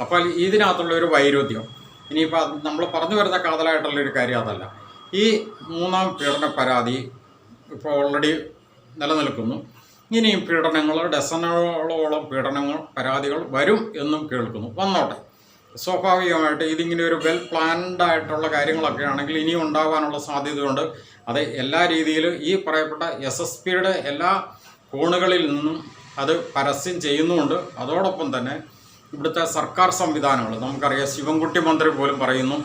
Speaker 1: അപ്പോൾ ഇതിനകത്തുള്ള ഒരു വൈരുദ്ധ്യം ഇനിയിപ്പോൾ നമ്മൾ പറഞ്ഞു വരുന്ന കാതലായിട്ടുള്ളൊരു കാര്യം അതല്ല. ഈ മൂന്നാം പീഡന പരാതി ഇപ്പോൾ ഓൾറെഡി നിലനിൽക്കുന്നു. ഇനിയും പീഡനങ്ങൾ ഡസനോളോളം പീഡനങ്ങൾ പരാതികൾ വരും എന്നും കേൾക്കുന്നു. വന്നോട്ടെ. സ്വാഭാവികമായിട്ട് ഇതിങ്ങനെ ഒരു വെൽ പ്ലാൻഡ് ആയിട്ടുള്ള കാര്യങ്ങളൊക്കെ ആണെങ്കിൽ ഇനിയും ഉണ്ടാകാനുള്ള സാധ്യതയുണ്ട്. അത് എല്ലാ രീതിയിലും ഈ പറയപ്പെട്ട എസ് എസ് പിയുടെ എല്ലാ കോണുകളിൽ നിന്നും അത് പരസ്യം ചെയ്യുന്നുമുണ്ട് അതോടൊപ്പം തന്നെ ഇവിടുത്തെ സർക്കാർ സംവിധാനങ്ങൾ നമുക്കറിയാം ശിവൻകുട്ടി മന്ത്രി പോലും പറയുന്നു.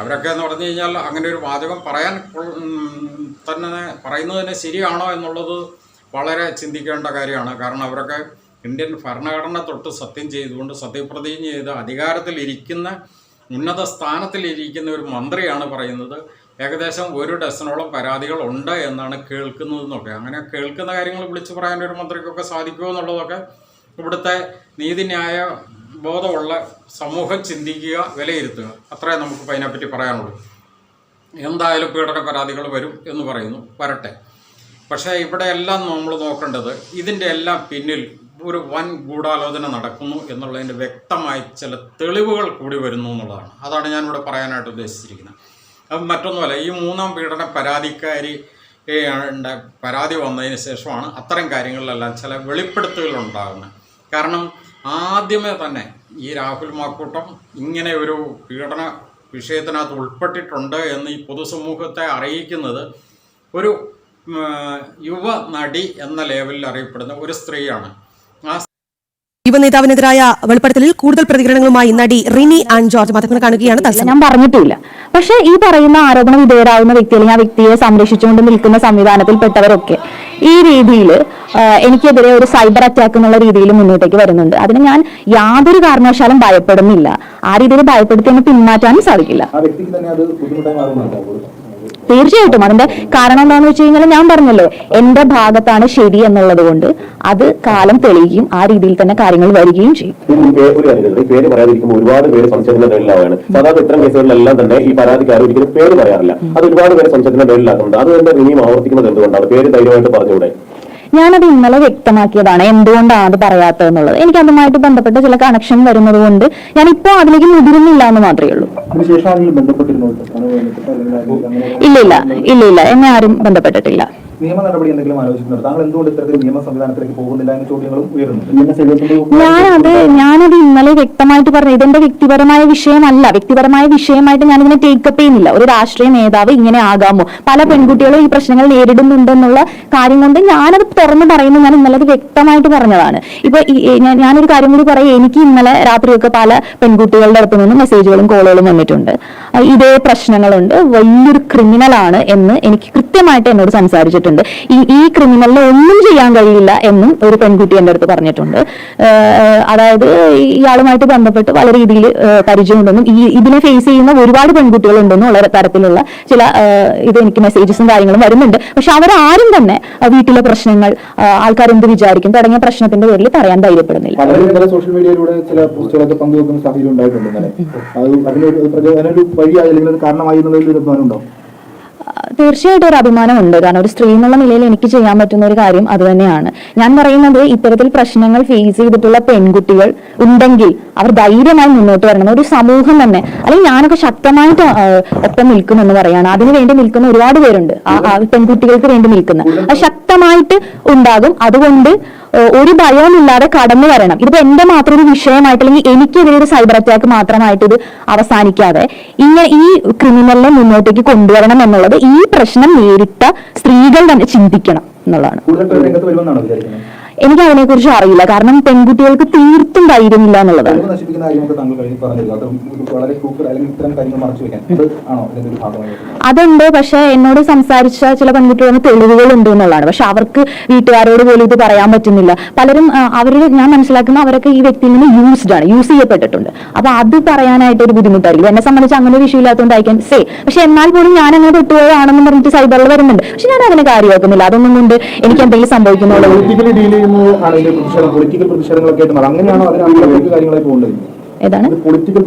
Speaker 1: അവരൊക്കെ എന്ന് പറഞ്ഞു കഴിഞ്ഞാൽ അങ്ങനെ ഒരു വാചകം പറയാൻ തന്നെ പറയുന്നത് തന്നെ ശരിയാണോ എന്നുള്ളത് വളരെ ചിന്തിക്കേണ്ട കാര്യമാണ്. കാരണം അവരൊക്കെ ഇന്ത്യൻ ഭരണഘടന തൊട്ട് സത്യം ചെയ്തുകൊണ്ട് സത്യപ്രതിജ്ഞ ചെയ്ത് അധികാരത്തിലിരിക്കുന്ന ഉന്നത സ്ഥാനത്തിലിരിക്കുന്ന ഒരു മന്ത്രിയാണ് പറയുന്നത്. ഏകദേശം ഒരു ഡസനോളം പരാതികൾ ഉണ്ട് എന്നാണ് കേൾക്കുന്നതെന്നൊക്കെ. അങ്ങനെ കേൾക്കുന്ന കാര്യങ്ങൾ വിളിച്ചു പറയാൻ ഒരു മന്ത്രിക്കൊക്കെ സാധിക്കുമോ എന്നുള്ളതൊക്കെ ഇവിടുത്തെ നീതിന്യായ ബോധമുള്ള സമൂഹം ചിന്തിക്കുക വിലയിരുത്തുക. അത്രേ നമുക്ക് അതിനെപ്പറ്റി പറയാനുള്ളൂ. എന്തായാലും പീഡന പരാതികൾ വരും എന്ന് പറയുന്നു. വരട്ടെ. പക്ഷേ ഇവിടെയെല്ലാം നമ്മൾ നോക്കേണ്ടത് ഇതിന്റെ എല്ലാം പിന്നിൽ ഒരു വൻ ഗൂഢാലോചന നടക്കുന്നു എന്നുള്ളതിന്റെ വ്യക്തമായ ചില തെളിവുകൾ കൂടി വരുന്നു എന്നുള്ളതാണ്. അതാണ് ഞാനിവിടെ പറയാനായിട്ട് ഉദ്ദേശിച്ചിരിക്കുന്നത്. അത് മറ്റൊന്നുമല്ല ഈ മൂന്നാം പീഡന പരാതിക്കാരി പരാതി വന്നതിന് ശേഷമാണ് അത്തരം കാര്യങ്ങളിലെല്ലാം ചില വെളിപ്പെടുത്തുകൾ ഉണ്ടാകുന്നത് കാരണം ആദ്യമേ തന്നെ ഈ രാഹുൽ മാക്കൂട്ടം ഇങ്ങനെ ഒരു പീഡന വിഷയത്തിനകത്ത് ഉൾപ്പെട്ടിട്ടുണ്ട് എന്ന് ഈ പൊതുസമൂഹത്തെ അറിയിക്കുന്നത് ഒരു യുവ നടി എന്ന ലെവലിൽ അറിയപ്പെടുന്ന ഒരു സ്ത്രീയാണ്.
Speaker 5: യുവനേതാവിനെതിരായ വെളിപ്പെടുത്തലിൽ കൂടുതൽ പ്രതികരണങ്ങളുമായി നടി റിനി ആൻഡ് ജോർജ് മാധ്യമങ്ങൾ കാണുകയാണ്
Speaker 6: ഞാൻ പറഞ്ഞിട്ടില്ല. പക്ഷേ ഈ പറയുന്ന ആരോപണ വിധേയരാകുന്ന വ്യക്തി അല്ലെങ്കിൽ ആ വ്യക്തിയെ സംരക്ഷിച്ചുകൊണ്ട് നിൽക്കുന്ന സംവിധാനത്തിൽപ്പെട്ടവരൊക്കെ ഈ രീതിയിൽ എനിക്കെതിരെ ഒരു സൈബർ അറ്റാക്ക് എന്നുള്ള രീതിയിൽ മുന്നോട്ടേക്ക് വരുന്നുണ്ട്. അതിന് ഞാൻ യാതൊരു കാരണവശാലും ഭയപ്പെടുന്നില്ല. ആ രീതിയിൽ ഭയപ്പെടുത്തി എന്നെ പിന്മാറ്റാനും സാധിക്കില്ല. തീർച്ചയായിട്ടും. അതിന്റെ കാരണം എന്താണെന്ന് വെച്ച് കഴിഞ്ഞാൽ ഞാൻ പറഞ്ഞല്ലോ എന്റെ ഭാഗത്താണ് ശരി എന്നുള്ളത് കൊണ്ട് അത് കാലം തെളിയുകയും ആ രീതിയിൽ തന്നെ കാര്യങ്ങൾ വരികയും ചെയ്യും.
Speaker 7: പേര് പറയാതിരിക്കുമ്പോൾ ഒരുപാട് പേര് ഇത്തരം തന്നെ ഈ പേര് പറയാറില്ല. അത് ഒരുപാട് പേര് സംശയത്തിന്റെ അത് തന്നെ ഇനിയും ആവർത്തിക്കുന്നത് എന്തുകൊണ്ടാണ്? പേര് ധൈര്യമായിട്ട് പറഞ്ഞുകൂടെ?
Speaker 6: ഞാനത് ഇന്നലെ വ്യക്തമാക്കിയതാണ്. എന്തുകൊണ്ടാണ് അത് പറയാത്തതെന്നുള്ളത്. എനിക്ക് അതുമായിട്ട് ബന്ധപ്പെട്ട ചില കണക്ഷൻ വരുന്നത് കൊണ്ട് ഞാൻ ഇപ്പോൾ അതിലേക്ക് മുതിരുന്നില്ല എന്ന് മാത്രമേ ഉള്ളൂ. ഇല്ല ഇല്ല ഇല്ല എന്നെ ആരും ബന്ധപ്പെട്ടിട്ടില്ല.
Speaker 8: നിയമ നടപടി എന്തെങ്കിലും ആലോചിക്കുന്നുണ്ട് താങ്കൾ എന്തുകൊണ്ട് ഇത്തരത്തിൽ നിയമ സംവിധാനത്തിലേക്ക് പോകുന്നില്ല എന്ന ചോദ്യങ്ങളും ഉയരുന്നുണ്ട്.
Speaker 6: ഞാനത് ഞാനത് ഇന്നലെ വ്യക്തമായിട്ട് പറഞ്ഞു. ഇതെന്റെ വ്യക്തിപരമായ വിഷയമല്ല. വ്യക്തിപരമായ വിഷയമായിട്ട് ഞാൻ ഇതിനെ ടേക്കപ്പ് ചെയ്യുന്നില്ല. ഒരു രാഷ്ട്രീയ നേതാവ് ഇങ്ങനെ ആകാമോ? പല പെൺകുട്ടികളും ഈ പ്രശ്നങ്ങൾ നേരിടുന്നുണ്ടെന്നുള്ള കാര്യം കൊണ്ട് ഞാനത് തുറന്നു പറയുന്നു. ഞാൻ ഇന്നലെ അത് വ്യക്തമായിട്ട് പറഞ്ഞതാണ്. ഇപ്പൊ ഞാനൊരു കാര്യം കൂടി പറയാം. എനിക്ക് ഇന്നലെ രാത്രിയൊക്കെ പല പെൺകുട്ടികളുടെ അടുത്ത് നിന്നും മെസ്സേജുകളും കോളുകളും വന്നിട്ടുണ്ട്. ഇതേ പ്രശ്നങ്ങളുണ്ട്. വലിയൊരു ക്രിമിനൽ ആണ് എന്ന് എനിക്ക് കൃത്യമായിട്ട് എന്നോട് സംസാരിച്ചിട്ടുണ്ട്. ഈ ഈ ക്രിമിനലിനെ ഒന്നും ചെയ്യാൻ കഴിയില്ല എന്നും ഒരു പെൺകുട്ടി എന്റെ അടുത്ത് പറഞ്ഞിട്ടുണ്ട്. അതായത് ഇയാളുമായിട്ട് ബന്ധപ്പെട്ട് പല രീതിയിൽ പരിചയമുണ്ടെന്നും ഈ ഇതിനെ ഫേസ് ചെയ്യുന്ന ഒരുപാട് പെൺകുട്ടികൾ ഉണ്ടെന്നും ഉള്ള തരത്തിലുള്ള ചില ഇത് എനിക്ക് മെസ്സേജസും കാര്യങ്ങളും വരുന്നുണ്ട്. പക്ഷെ അവരാരും തന്നെ വീട്ടിലെ പ്രശ്നങ്ങൾ ആൾക്കാർ എന്ത് വിചാരിക്കും? തുടങ്ങിയ പ്രശ്നത്തിന്റെ പേരിൽ പറയാൻ ധൈര്യപ്പെടുന്നില്ല.
Speaker 8: സോഷ്യൽ മീഡിയയിലൂടെ ചില പോസ്റ്റുകളൊക്കെ പങ്കുവെക്കുന്ന സാഹചര്യം ഉണ്ടായിട്ടുണ്ട് അത് അതിനൊരു വഴിയായി അല്ലെങ്കിൽ കാരണമായി എന്നുള്ളതിൽ ഒരു അഭിമാനം ഉണ്ടോ
Speaker 6: തീർച്ചയായിട്ടും ഒരു അഭിമാനമുണ്ട്. കാരണം ഒരു സ്ത്രീ എന്നുള്ള നിലയിൽ എനിക്ക് ചെയ്യാൻ പറ്റുന്ന ഒരു കാര്യം അത് തന്നെയാണ്. ഞാൻ പറയുന്നത് ഇത്തരത്തിൽ പ്രശ്നങ്ങൾ ഫേസ് ചെയ്തിട്ടുള്ള പെൺകുട്ടികൾ ഉണ്ടെങ്കിൽ അവർ ധൈര്യമായി മുന്നോട്ട് വരണം. ഒരു സമൂഹം തന്നെ. അല്ലെങ്കിൽ ഞാനൊക്കെ ശക്തമായിട്ട് ഒപ്പം നിൽക്കുമെന്ന് പറയാണ്. അതിനു വേണ്ടി നിൽക്കുന്ന ഒരുപാട് പേരുണ്ട്. പെൺകുട്ടികൾക്ക് വേണ്ടി നിൽക്കുന്ന. അത് ശക്തമായിട്ട് ഉണ്ടാകും. അതുകൊണ്ട് ഒരു ഒരു ഭയവുമില്ലാതെ കടന്നു വരണം. ഇതിപ്പോ എന്റെ മാത്രം ഒരു വിഷയമായിട്ട് അല്ലെങ്കിൽ എനിക്കെതിരെ ഒരു സൈബർ അറ്റാക്ക് മാത്രമായിട്ട് ഇത് അവസാനിക്കാതെ ഇങ്ങനെ ഈ ക്രിമിനലിനെ മുന്നോട്ടേക്ക് കൊണ്ടുവരണം എന്നുള്ളത് ഈ പ്രശ്നം നേരിട്ട സ്ത്രീകൾ തന്നെ ചിന്തിക്കണം എന്നുള്ളതാണ്.
Speaker 8: കൂടുതൽ അതിനെ കുറിച്ച്
Speaker 6: എനിക്ക് അതിനെക്കുറിച്ച് അറിയില്ല. കാരണം പെൺകുട്ടികൾക്ക് തീർത്തും ധൈര്യമില്ല എന്നുള്ളതാണ്.
Speaker 8: വരുന്നത്?
Speaker 6: അതുണ്ട്. പക്ഷെ എന്നോട് സംസാരിച്ച ചില പെൺകുട്ടികളുടെ തെളിവുകൾ ഉണ്ട് എന്നുള്ളതാണ്. പക്ഷെ അവർക്ക് വീട്ടുകാരോട് പോലും ഇത് പറയാൻ പറ്റുന്നില്ല. പലരും അവരുടെ ഞാൻ മനസ്സിലാക്കുന്ന അവരൊക്കെ ഈ വ്യക്തിയിൽ നിന്ന് യൂസ്ഡ് ആണ്. യൂസ് ചെയ്യപ്പെട്ടിട്ടുണ്ട്. അപ്പൊ അത് പറയാനായിട്ട് ഒരു ബുദ്ധിമുട്ടായിരിക്കും. എന്നെ സംബന്ധിച്ച് അങ്ങനെ ഒരു ഇഷ്യൂ ഇല്ലാത്തതുകൊണ്ടായിരിക്കും. ഐ സേ പക്ഷെ എന്നാൽ പോലും ഞാൻ അങ്ങനെ തൊട്ടുപോയതാണെന്ന് പറഞ്ഞിട്ട് സൈബറിൽ വരുന്നുണ്ട്. പക്ഷെ ഞാൻ അതിനെ കാര്യമാക്കുന്നില്ല. അതൊന്നും കൊണ്ട് എനിക്ക് എന്തെങ്കിലും സംഭവിക്കുന്നുള്ളൂ
Speaker 8: ചെയ്യുന്നത് ആണ് ഇതിന്റെ പ്രതിഷേധം പൊളിറ്റിക്കൽ പ്രതിഷേധങ്ങളൊക്കെ ആയിട്ട് മാറും. അങ്ങനെയാണോ അതിനാണ് കാര്യങ്ങളായി പോകേണ്ടത്?
Speaker 6: ഏതാണ്?
Speaker 8: പൊളിറ്റിക്കൽ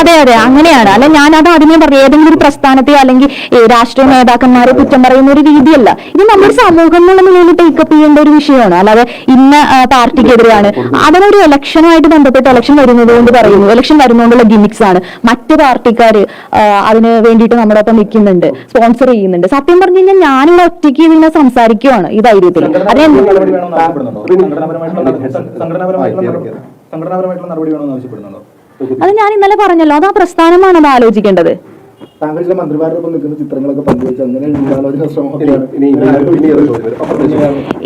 Speaker 6: അതെ അതെ അങ്ങനെയാണ്. അല്ല ഞാൻ അത് ആദ്യമേ പറഞ്ഞു. ഏതെങ്കിലും ഒരു പ്രസ്ഥാനത്തെ അല്ലെങ്കിൽ രാഷ്ട്രീയ നേതാക്കന്മാരെ കുറ്റം പറയുന്ന ഒരു രീതിയല്ല. ഇത് നമ്മുടെ സമൂഹം എന്നുള്ള നിലയിൽ ടേക്കപ്പ് ചെയ്യേണ്ട ഒരു വിഷയമാണ്. അല്ലാതെ ഇന്ന പാർട്ടിക്കെതിരെയാണ്. അതിനൊരു ഇലക്ഷനുമായിട്ട് ബന്ധപ്പെട്ട് ഇലക്ഷൻ വരുന്നത് കൊണ്ട് പറയുന്നു. ഇലക്ഷൻ വരുന്നതുകൊണ്ടുള്ള ഗിമിക്സ് ആണ്. മറ്റു പാർട്ടിക്കാർ അതിന് വേണ്ടിയിട്ട് നമ്മുടെ ഒപ്പം നിൽക്കുന്നുണ്ട്. സ്പോൺസർ ചെയ്യുന്നുണ്ട്. സത്യം പറഞ്ഞു കഴിഞ്ഞാൽ ഞാനിവിടെ ഒറ്റയ്ക്ക് ഇതിനെ സംസാരിക്കുവാണ്. ധൈര്യത്തിൽ അതിന് അത് ഞാൻ ഇന്നലെ പറഞ്ഞല്ലോ. അത് ആ പ്രസ്ഥാനമാണ് അത് ആലോചിക്കേണ്ടത്.
Speaker 8: മന്ത്രിമാരോടൊപ്പം നിൽക്കുന്ന ചിത്രങ്ങളൊക്കെ പങ്കുവെച്ച് അങ്ങനെ.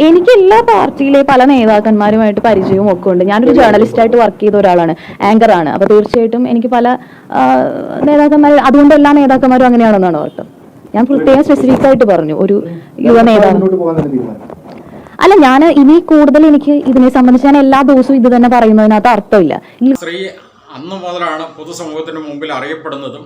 Speaker 6: എനിക്ക് എല്ലാ പാർട്ടിയിലെ പല നേതാക്കന്മാരുമായിട്ട് പരിചയവും ഒക്കെ ഉണ്ട്. ഞാനൊരു ജേർണലിസ്റ്റ് ആയിട്ട് വർക്ക് ചെയ്ത ഒരാളാണ്. ആങ്കർ ആണ് അപ്പൊ തീർച്ചയായിട്ടും എനിക്ക് പല നേതാക്കന്മാർ അതുകൊണ്ട് എല്ലാ നേതാക്കന്മാരും അങ്ങനെയാണെന്നാണ് അർത്ഥം? ഞാൻ പ്രത്യേകം സ്പെസിഫിക് ആയിട്ട് പറഞ്ഞു. ഒരു യുവ നേതാവ് അല്ല ഞാൻ ഇനി കൂടുതൽ എനിക്ക് ഇതിനെ സംബന്ധിച്ച് ഞാൻ എല്ലാ ദിവസവും ഇത് തന്നെ പറയുന്നതിനകത്ത് അർത്ഥമില്ല.
Speaker 1: സ്ത്രീ അന്ന് മുതലാണ് പൊതുസമൂഹത്തിന് മുമ്പിൽ അറിയപ്പെടുന്നതും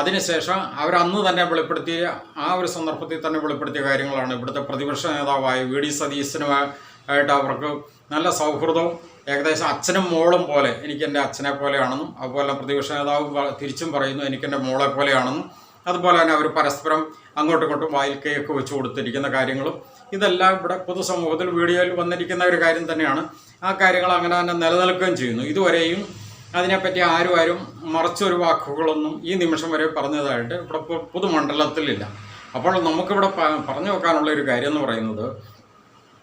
Speaker 1: അതിനുശേഷം അവർ അന്ന് തന്നെ വെളിപ്പെടുത്തിയ ആ ഒരു സന്ദർഭത്തിൽ തന്നെ വെളിപ്പെടുത്തിയ കാര്യങ്ങളാണ്. ഇവിടുത്തെ പ്രതിപക്ഷ നേതാവായ വി ഡി സതീശനുമായിട്ട് അവർക്ക് നല്ല സൗഹൃദവും ഏകദേശം അച്ഛനും മോളും പോലെ എനിക്ക് എന്റെ അച്ഛനെ പോലെയാണെന്നും അതുപോലെ പ്രതിപക്ഷ നേതാവ് തിരിച്ചും പറയുന്നു എനിക്ക് എന്റെ മോളെ പോലെയാണെന്നും അതുപോലെ തന്നെ അവർ പരസ്പരം അങ്ങോട്ടും ഇങ്ങോട്ടും വായിൽ കേക്ക് വെച്ച് കൊടുത്തിരിക്കുന്ന കാര്യങ്ങളും ഇതെല്ലാം ഇവിടെ പൊതുസമൂഹത്തിൽ വീഡിയോയിൽ വന്നിരിക്കുന്ന ഒരു കാര്യം തന്നെയാണ്. ആ കാര്യങ്ങൾ അങ്ങനെ തന്നെ നിലനിൽക്കുകയും ചെയ്യുന്നു. ഇതുവരെയും അതിനെപ്പറ്റി ആരും ആരും മറച്ചൊരു വാക്കുകളൊന്നും ഈ നിമിഷം വരെ പറഞ്ഞതായിട്ട് ഇവിടെ പൊതുമണ്ഡലത്തിലില്ല. അപ്പോൾ നമുക്കിവിടെ പറഞ്ഞു വെക്കാനുള്ള ഒരു കാര്യം എന്ന് പറയുന്നത്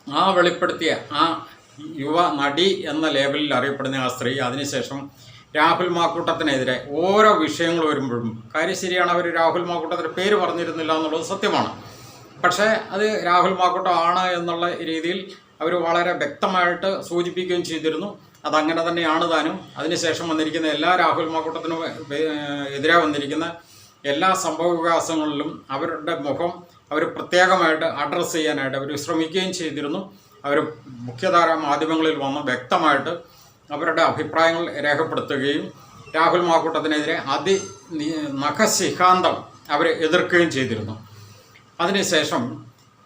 Speaker 1: ആ വെളിപ്പെടുത്തിയ ആ യുവ നടി എന്ന ലേബലിൽ അറിയപ്പെടുന്ന ആ സ്ത്രീ അതിനുശേഷം രാഹുൽ മാക്കൂട്ടത്തിനെതിരെ ഓരോ വിഷയങ്ങൾ വരുമ്പോഴും കാര്യം ശരിയാണ് അവർ രാഹുൽ മാക്കൂട്ടത്തിന്റെ പേര് പറഞ്ഞിരുന്നില്ല എന്നുള്ളത് സത്യമാണ്. പക്ഷേ അത് രാഹുൽ മാക്കൂട്ടം ആണ് എന്നുള്ള രീതിയിൽ അവർ വളരെ വ്യക്തമായിട്ട് സൂചിപ്പിക്കുകയും ചെയ്തിരുന്നു. അതങ്ങനെ തന്നെയാണ് താനും. അതിനുശേഷം വന്നിരിക്കുന്ന എല്ലാ രാഹുൽ മാക്കൂട്ടത്തിനും എതിരെ വന്നിരിക്കുന്ന എല്ലാ സംഭവ വികാസങ്ങളിലും അവരുടെ മുഖം അവർ പ്രത്യേകമായിട്ട് അഡ്രസ്സ് ചെയ്യാനായിട്ട് അവർ ശ്രമിക്കുകയും ചെയ്തിരുന്നു. അവർ മുഖ്യധാര മാധ്യമങ്ങളിൽ വന്ന് വ്യക്തമായിട്ട് അവരുടെ അഭിപ്രായങ്ങൾ രേഖപ്പെടുത്തുകയും രാഹുൽ മാക്കൂട്ടത്തിനെതിരെ അതി നഖശിഖാന്തം അവർ എതിർക്കുകയും ചെയ്തിരുന്നു. അതിനുശേഷം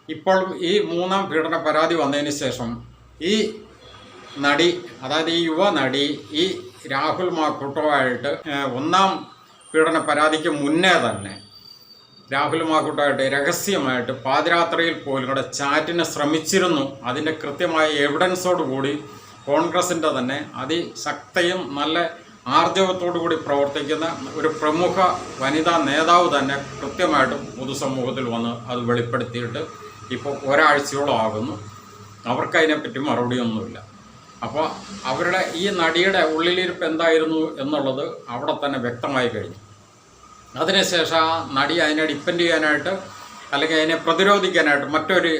Speaker 1: ഇപ്പോൾ ഈ മൂന്നാം പീഡന പരാതി വന്നതിന് ശേഷം ഈ നടി അതായത് ഈ യുവ നടി ഈ രാഹുൽ മാക്കൂട്ടവുമായിട്ട് ഒന്നാം പീഡന പരാതിക്ക് മുന്നേ തന്നെ രാഹുൽ മാക്കൂട്ടമായിട്ട് രഹസ്യമായിട്ട് പാതിരാത്രിയിൽ പോലും കൂടെ ചാറ്റിനെ ശ്രമിച്ചിരുന്നു. അതിന്റെ കൃത്യമായ എവിഡൻസോട് കൂടി കോൺഗ്രസിന്റെ തന്നെ അതിശക്തയും നല്ല ആർജവത്തോടു കൂടി പ്രവർത്തിക്കുന്ന ഒരു പ്രമുഖ വനിതാ നേതാവ് തന്നെ കൃത്യമായിട്ടും പൊതുസമൂഹത്തിൽ വന്ന് അത് വെളിപ്പെടുത്തിയിട്ട് ഇപ്പോൾ ഒരാഴ്ചയോളം ആകുന്നു. അവർക്കതിനെപ്പറ്റി മറുപടിയൊന്നുമില്ല. അപ്പോൾ അവരുടെ ഈ നടിയുടെ ഉള്ളിലിരിപ്പ് എന്തായിരുന്നു എന്നുള്ളത് അവിടെ തന്നെ വ്യക്തമായി കഴിഞ്ഞു. അതിനുശേഷം ആ നടി അതിനെ ഡിപ്പെൻഡ് ചെയ്യാനായിട്ട് അല്ലെങ്കിൽ അതിനെ പ്രതിരോധിക്കാനായിട്ട് മറ്റൊരു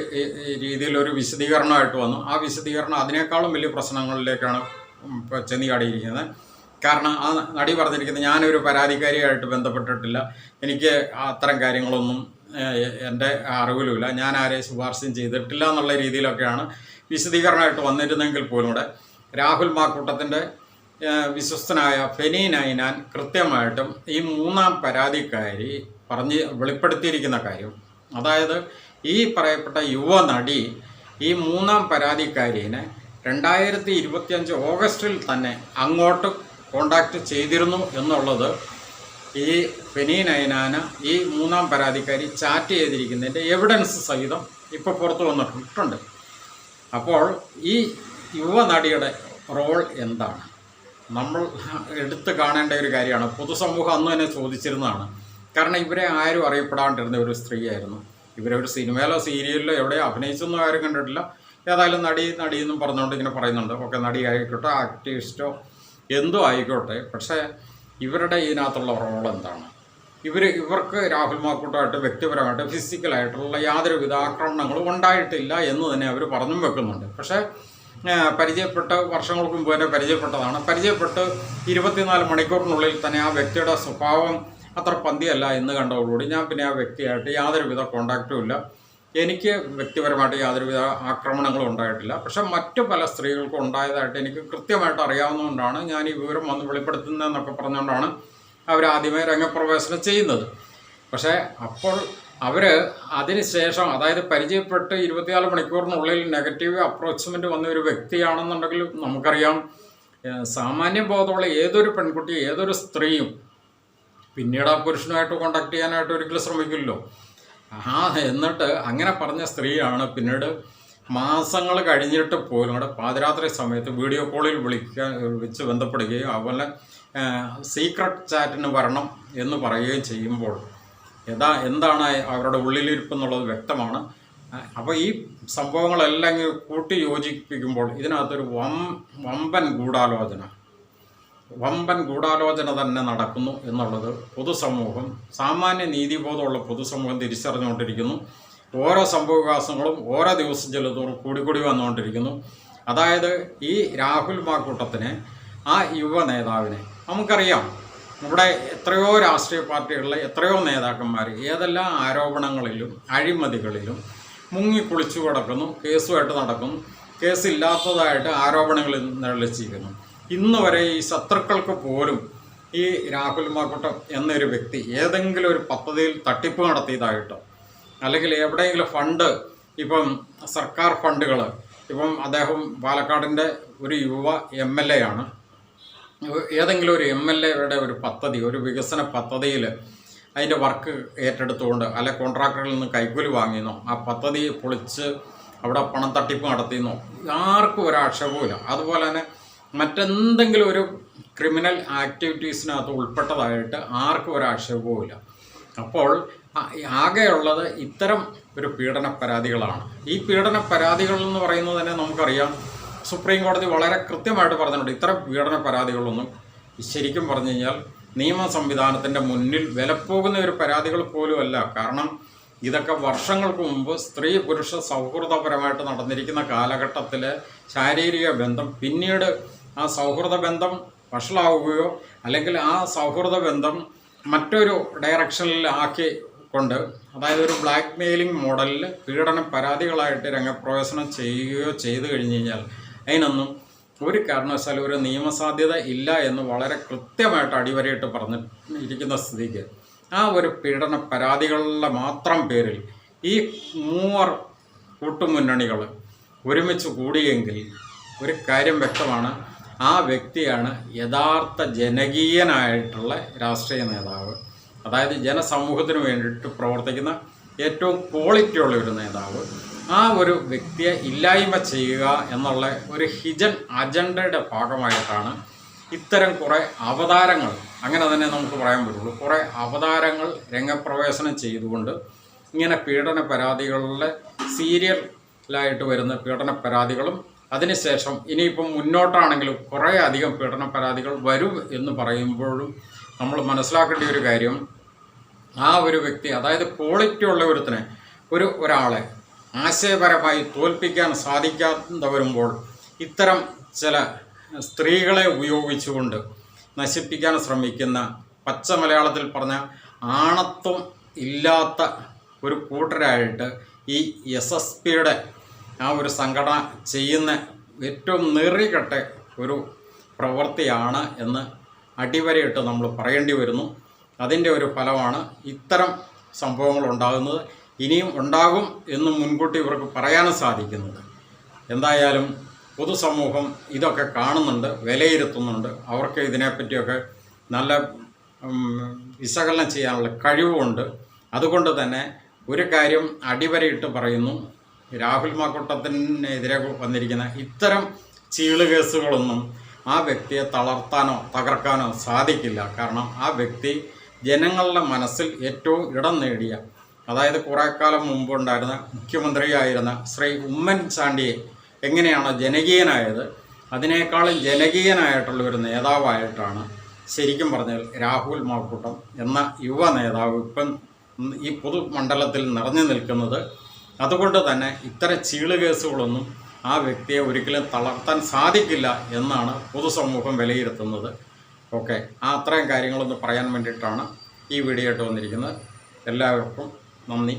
Speaker 1: രീതിയിൽ ഒരു വിശദീകരണമായിട്ട് വന്നു. ആ വിശദീകരണം അതിനേക്കാളും വലിയ പ്രശ്നങ്ങളിലേക്കാണ് ഇപ്പോൾ ചെന്നിയാടിയിരിക്കുന്നത് കാരണം ആ നടി പറഞ്ഞിരിക്കുന്നത് ഞാനൊരു പരാതിക്കാരിയായിട്ട് ബന്ധപ്പെട്ടിട്ടില്ല. എനിക്ക് അത്തരം കാര്യങ്ങളൊന്നും എന്റെ അറിവിലുമില്ല. ഞാൻ ആരെയും ശുപാർശയും ചെയ്തിട്ടില്ല എന്നുള്ള രീതിയിലൊക്കെയാണ് വിശദീകരണമായിട്ട് വന്നിരുന്നെങ്കിൽ പോലും കൂടെ രാഹുൽ മാക്കൂട്ടത്തിന്റെ വിശ്വസ്തനായ ഫെനി നൈനാൻ കൃത്യമായിട്ടും ഈ മൂന്നാം പരാതിക്കാരി പറഞ്ഞ് വെളിപ്പെടുത്തിയിരിക്കുന്ന കാര്യം അതായത് ഈ പറയപ്പെട്ട യുവ നടി ഈ മൂന്നാം പരാതിക്കാരിനെ രണ്ടായിരത്തി ഇരുപത്തിയഞ്ച് ഓഗസ്റ്റിൽ തന്നെ അങ്ങോട്ട് കോണ്ടാക്ട് ചെയ്തിരുന്നു എന്നുള്ളത് ഈ ഫെനി നൈനാന ഈ മൂന്നാം പരാതിക്കാരി ചാറ്റ് ചെയ്തിരിക്കുന്നതിന്റെ എവിഡൻസ് സഹിതം ഇപ്പോൾ പുറത്തു വന്നിട്ടുണ്ട്. അപ്പോൾ ഈ യുവ നടിയുടെ റോൾ എന്താണ്? നമ്മൾ എടുത്തു കാണേണ്ട ഒരു കാര്യമാണ്. പൊതുസമൂഹം അന്ന് തന്നെ ചോദിച്ചിരുന്നതാണ്. കാരണം ഇവരെ ആരും അറിയപ്പെടാണ്ടിരുന്ന ഒരു സ്ത്രീയായിരുന്നു. ഇവരെ ഒരു സിനിമയിലോ സീരിയലിലോ എവിടെയോ അഭിനയിച്ചൊന്നും ആരും കണ്ടിട്ടില്ല. ഏതായാലും നടി നടി എന്നും പറഞ്ഞുകൊണ്ട് ഇങ്ങനെ പറയുന്നുണ്ട്. ഒക്കെ നടി ആയിക്കോട്ടെ ആക്ടിവിസ്റ്റോ എന്തോ ആയിക്കോട്ടെ. പക്ഷേ ഇവരുടെ ഇതിനകത്തുള്ള റോൾ എന്താണ്? ഇവർ ഇവർക്ക് രാഹുൽ മാക്കൂട്ടായിട്ട് വ്യക്തിപരമായിട്ട് ഫിസിക്കലായിട്ടുള്ള യാതൊരുവിധ ആക്രമണങ്ങളും ഉണ്ടായിട്ടില്ല എന്ന് തന്നെ അവർ പറഞ്ഞും വെക്കുന്നുണ്ട്. പക്ഷേ പരിചയപ്പെട്ട് വർഷങ്ങൾക്ക് മുമ്പ് തന്നെ പരിചയപ്പെട്ടതാണ്. പരിചയപ്പെട്ട് ഇരുപത്തിനാല് മണിക്കൂറിനുള്ളിൽ തന്നെ ആ വ്യക്തിയുടെ സ്വഭാവം അത്ര പന്തിയല്ല എന്ന് കണ്ടതോടുകൂടി ഞാൻ പിന്നെ ആ വ്യക്തിയായിട്ട് യാതൊരുവിധ കോണ്ടാക്റ്റും ഇല്ല. എനിക്ക് വ്യക്തിപരമായിട്ട് യാതൊരുവിധ ആക്രമണങ്ങളും ഉണ്ടായിട്ടില്ല. പക്ഷെ മറ്റു പല സ്ത്രീകൾക്കും ഉണ്ടായതായിട്ട് എനിക്ക് കൃത്യമായിട്ട് അറിയാവുന്നതുകൊണ്ടാണ് ഞാൻ ഈ വിവരം വന്ന് വെളിപ്പെടുത്തുന്നതെന്നൊക്കെ പറഞ്ഞുകൊണ്ടാണ് അവർ ആദ്യമേ രംഗപ്രവേശനം ചെയ്യുന്നത്. പക്ഷേ അപ്പോൾ അവർ അതിനുശേഷം അതായത് പരിചയപ്പെട്ട് ഇരുപത്തിനാല് മണിക്കൂറിനുള്ളിൽ നെഗറ്റീവ് അപ്രോച്ച്മെന്റ് വന്ന ഒരു വ്യക്തിയാണെന്നുണ്ടെങ്കിൽ നമുക്കറിയാം. സാമാന്യ ബോധമുള്ള ഏതൊരു പെൺകുട്ടി ഏതൊരു സ്ത്രീയും പിന്നീട് ആ പുരുഷനുമായിട്ട് കോണ്ടാക്ട് ചെയ്യാനായിട്ട് ഒരിക്കലും ശ്രമിക്കില്ലല്ലോ. ആ എന്നിട്ട് അങ്ങനെ പറഞ്ഞ സ്ത്രീയാണ് പിന്നീട് മാസങ്ങൾ കഴിഞ്ഞിട്ട് പോലും കൂടെ പാതിരാത്രി സമയത്ത് വീഡിയോ കോളിൽ വിളിക്കാൻ വെച്ച് ബന്ധപ്പെടുകയും അതുപോലെ സീക്രട്ട് ചാറ്റിന് വരണം എന്ന് പറയുകയും ചെയ്യുമ്പോൾ യഥാ എന്താണ് അവരുടെ ഉള്ളിലിരിപ്പ് എന്നുള്ളത് വ്യക്തമാണ്. അപ്പോൾ ഈ സംഭവങ്ങളെല്ലാം കൂട്ടി യോജിപ്പിക്കുമ്പോൾ ഇതിനകത്തൊരു വം വമ്പൻ ഗൂഢാലോചന. വമ്പൻ ഗൂഢാലോചന തന്നെ നടക്കുന്നു എന്നുള്ളത് പൊതുസമൂഹം സാമാന്യ നീതിബോധമുള്ള പൊതുസമൂഹം തിരിച്ചറിഞ്ഞുകൊണ്ടിരിക്കുന്നു. ഓരോ സംഭവവികാസങ്ങളും ഓരോ ദിവസം ചെല്ലുന്നതോറും കൂടിക്കൂടി വന്നുകൊണ്ടിരിക്കുന്നു. അതായത് ഈ രാഹുൽ മാക്കൂട്ടത്തിനെ ആ യുവ നേതാവിനെ നമുക്കറിയാം. നമ്മുടെ എത്രയോ രാഷ്ട്രീയ പാർട്ടികളിലെ എത്രയോ നേതാക്കന്മാർ ഏതെല്ലാം ആരോപണങ്ങളിലും അഴിമതികളിലും മുങ്ങി കുളിച്ചു കിടക്കുന്നു കേസുമായിട്ട് നടക്കുന്നു കേസില്ലാത്തതായിട്ട് ആരോപണങ്ങളിൽ നിഴലിച്ചിരിക്കുന്നു ഇന്ന് വരെ ഈ ശത്രുക്കൾക്ക് പോലും ഈ രാഹുൽ മാക്കൂട്ടം എന്നൊരു വ്യക്തി ഏതെങ്കിലും ഒരു പദ്ധതിയിൽ തട്ടിപ്പ് നടത്തിയതായിട്ടോ അല്ലെങ്കിൽ എവിടെയെങ്കിലും ഫണ്ട് ഇപ്പം സർക്കാർ ഫണ്ടുകൾ ഇപ്പം അദ്ദേഹം പാലക്കാടിന്റെ ഒരു യുവ എം എൽ എ ആണ്. ഏതെങ്കിലും ഒരു എം എൽ എയുടെ ഒരു പദ്ധതി ഒരു വികസന പദ്ധതിയിൽ അതിന്റെ വർക്ക് ഏറ്റെടുത്തുകൊണ്ട് അല്ലെ കോൺട്രാക്ടറിൽ നിന്ന് കൈക്കൂലി വാങ്ങിയെന്നോ ആ പദ്ധതി പൊളിച്ച് അവിടെ പണം തട്ടിപ്പ് നടത്തിയെന്നോ ആർക്കും ഒരു ഇല്ല അതുപോലെ തന്നെ മറ്റെന്തെങ്കിലും ഒരു ക്രിമിനൽ ആക്ടിവിറ്റീസിനകത്ത് ഉൾപ്പെട്ടതായിട്ട് ആർക്കും ഒരു ആക്ഷേപവുമില്ല അപ്പോൾ ആകെയുള്ളത് ഇത്തരം ഒരു പീഡന പരാതികളാണ് ഈ പീഡന പരാതികൾ എന്ന് പറയുന്നത് തന്നെ നമുക്കറിയാം. സുപ്രീം കോടതി വളരെ കൃത്യമായിട്ട് പറഞ്ഞിട്ടുണ്ട്. ഇത്തരം പീഡന പരാതികളൊന്നും ശരിക്കും പറഞ്ഞു കഴിഞ്ഞാൽ നിയമ സംവിധാനത്തിന്റെ മുന്നിൽ വിലപ്പോകുന്ന ഒരു പരാതികൾ പോലുമല്ല കാരണം ഇതൊക്കെ വർഷങ്ങൾക്ക് മുമ്പ് സ്ത്രീ പുരുഷ സൗഹൃദപരമായിട്ട് നടന്നിരിക്കുന്ന കാലഘട്ടത്തിലെ ശാരീരിക ബന്ധം പിന്നീട് ആ സൗഹൃദ ബന്ധം വഷളാവുകയോ അല്ലെങ്കിൽ ആ സൗഹൃദ ബന്ധം മറ്റൊരു ഡയറക്ഷനിൽ ആക്കി കൊണ്ട് അതായത് ഒരു ബ്ലാക്ക് മെയിലിംഗ് മോഡലിൽ പീഡന പരാതികളായിട്ട് രംഗപ്രവേശനം ചെയ്യുകയോ ചെയ്തു കഴിഞ്ഞു കഴിഞ്ഞാൽ അതിനൊന്നും ഒരു കാരണവശാലും ഒരു നിയമസാധ്യത ഇല്ല എന്ന് വളരെ കൃത്യമായിട്ട് അടിവരയിട്ട് പറഞ്ഞിരിക്കുന്ന സ്ഥിതിക്ക് ആ ഒരു പീഡന പരാതികളുടെ മാത്രം പേരിൽ ഈ മൂവർ കൂട്ടുമുന്നണികൾ ഒരുമിച്ച് കൂടിയെങ്കിൽ ഒരു കാര്യം വ്യക്തമാണ്. ആ വ്യക്തിയാണ് യഥാർത്ഥ ജനകീയനായിട്ടുള്ള രാഷ്ട്രീയ നേതാവ്. അതായത് ജനസമൂഹത്തിന് വേണ്ടിയിട്ട് പ്രവർത്തിക്കുന്ന ഏറ്റവും ക്വാളിറ്റി ഉള്ള ഒരു നേതാവ്. ആ ഒരു വ്യക്തിയെ ഇല്ലായ്മ ചെയ്യുക എന്നുള്ള ഒരു ഹിജൻ അജണ്ടയുടെ ഭാഗമായിട്ടാണ് ഇത്തരം കുറേ അവതാരങ്ങൾ അങ്ങനെ തന്നെ നമുക്ക് പറയാൻ പറ്റുള്ളൂ കുറേ അവതാരങ്ങൾ രംഗപ്രവേശനം ചെയ്തുകൊണ്ട് ഇങ്ങനെ പീഡന പരാതികളിലെ സീരിയലായിട്ട് വരുന്ന പീഡന പരാതികളും അതിനുശേഷം ഇനിയിപ്പം മുന്നോട്ടാണെങ്കിലും കുറേ അധികം പീഡന പരാതികൾ വരും എന്ന് പറയുമ്പോഴും നമ്മൾ മനസ്സിലാക്കേണ്ട ഒരു കാര്യം ആ ഒരു വ്യക്തി അതായത് ക്വാളിറ്റി ഉള്ള ഒരുത്തിനെ ഒരു ഒരാളെ ആശയപരമായി തോൽപ്പിക്കാൻ സാധിക്കാതെ വരുമ്പോൾ ഇത്തരം ചില സ്ത്രീകളെ ഉപയോഗിച്ചുകൊണ്ട് നശിപ്പിക്കാൻ ശ്രമിക്കുന്ന പച്ച മലയാളത്തിൽ പറഞ്ഞ ആണത്വം ഇല്ലാത്ത ഒരു കൂട്ടരായിട്ട് ഈ എസ് എസ് പിയുടെ ആ ഒരു സംഘടന ചെയ്യുന്ന ഏറ്റവും നെറികെട്ട ഒരു പ്രവൃത്തിയാണ് എന്ന് അടിവരയിട്ട് നമ്മൾ പറയേണ്ടി വരുന്നു. അതിന്റെ ഒരു ഫലമാണ് ഇത്തരം സംഭവങ്ങൾ ഉണ്ടാകുന്നത്. ഇനിയും ഉണ്ടാകും എന്ന് മുൻകൂട്ടി ഇവർക്ക് പറയാനും സാധിക്കുന്നത്. എന്തായാലും പൊതുസമൂഹം ഇതൊക്കെ കാണുന്നുണ്ട് വിലയിരുത്തുന്നുണ്ട്. അവർക്ക് ഇതിനെപ്പറ്റിയൊക്കെ നല്ല വിശകലനം ചെയ്യാനുള്ള കഴിവുമുണ്ട് അതുകൊണ്ട് തന്നെ ഒരു കാര്യം അടിവരയിട്ട് പറയുന്നു. രാഹുൽ മാക്കൂട്ടത്തിനെതിരെ വന്നിരിക്കുന്ന ഇത്തരം ചീൾ കേസുകളൊന്നും ആ വ്യക്തിയെ തളർത്താനോ തകർക്കാനോ സാധിക്കില്ല. കാരണം ആ വ്യക്തി ജനങ്ങളുടെ മനസ്സിൽ ഏറ്റവും ഇടം നേടിയ അതായത് കുറേ കാലം മുമ്പുണ്ടായിരുന്ന മുഖ്യമന്ത്രിയായിരുന്ന ശ്രീ ഉമ്മൻചാണ്ടിയെ എങ്ങനെയാണ് ജനകീയനായത് അതിനേക്കാളും ജനകീയനായിട്ടുള്ള ഒരു നേതാവായിട്ടാണ് ശരിക്കും പറഞ്ഞാൽ രാഹുൽ മാക്കൂട്ടം എന്ന യുവ നേതാവ് ഇപ്പം ഈ പൊതുമണ്ഡലത്തിൽ നിറഞ്ഞു നിൽക്കുന്നത് അതുകൊണ്ട് തന്നെ ഇത്തരം ചീൾ കേസുകളൊന്നും ആ വ്യക്തിയെ ഒരിക്കലും തളർത്താൻ സാധിക്കില്ല എന്നാണ് പൊതുസമൂഹം വിലയിരുത്തുന്നത്. ഓക്കെ ആ അത്രയും കാര്യങ്ങളൊന്ന് പറയാൻ വേണ്ടിയിട്ടാണ് ഈ വീഡിയോ ആയിട്ട് വന്നിരിക്കുന്നത്. എല്ലാവർക്കും നന്ദി.